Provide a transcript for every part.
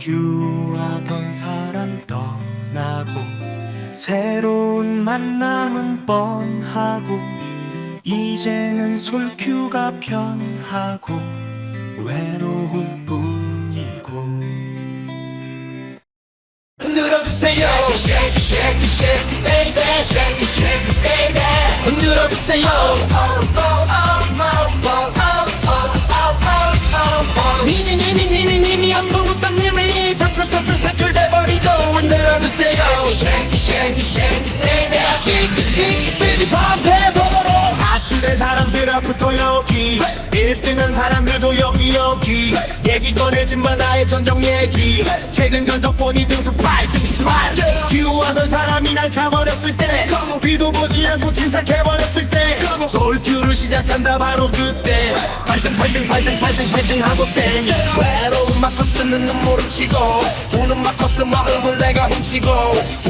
규하던 사람 떠나고 새로운 만남은 뻔하고 이제는 솔큐가 편하고 외로울 뿐이고. 흔들어주세요. Shake shake shake baby. Shake shake baby. 흔들어주세요. 니니 1등한 사람들도 여기 여기. 얘기 꺼내지마 나의 전적 얘기. 최근 전적본이 등수 8 등수 8 듀하던 사람이 날 차버렸을 때 뒤도 보지 않고 침삭해버렸을 때 솔큐를 시작한다 바로 그때. 8등 8등 8등 8등 8등 하고 땡. 외로운 마 커스는 눈물을 치고 우는 마커스 마음을 내가 훔치고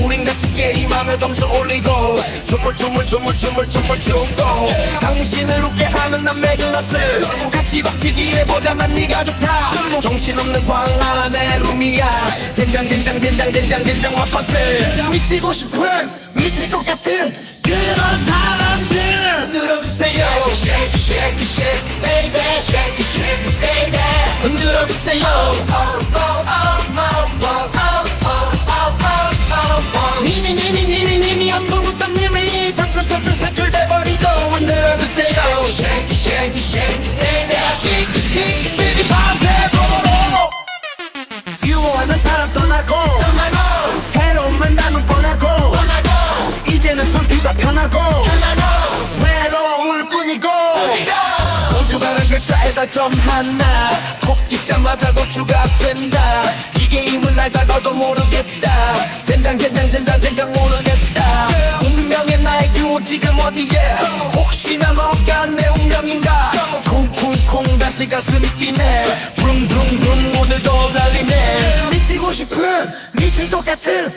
우린 같이 게임하며 점수 올리고 춤을 춤을 춤을 춤을 춤을 추고 당신을 웃게 하는 난 매글러스 같이 박치기 해보자 난 네가 좋다 정신없는 광란의 룸이야 젠장 젠장 젠장 젠장 젠장 마커스 미치고 싶은 미칠 것 같은 그런 사람 주세요 니니 니니 니니 니니 아무것도 님이 산출 산출 산출돼버리고 흔들어 주세요 shake shake shake baby shake shake baby 밤새도록 유호하는 사람 떠나고 새로운 만남은 뻔하고 이제는 손뒤가 편하고 외로울 뿐이고 우주가는 글자에다 점 하나 콕 찍자마자 고추가 된다. 이 게임을 알다가도 모르겠다. 젠장 젠장 젠장 젠장 모르겠다. 운명의 나의 규호 지금 어디에? 혹시나 너가 내 운명인가? 쿵쿵쿵 다시 가슴이 뛰네. 붕붕붕 오늘도 달리네. 미치고 싶은 미친 것 같은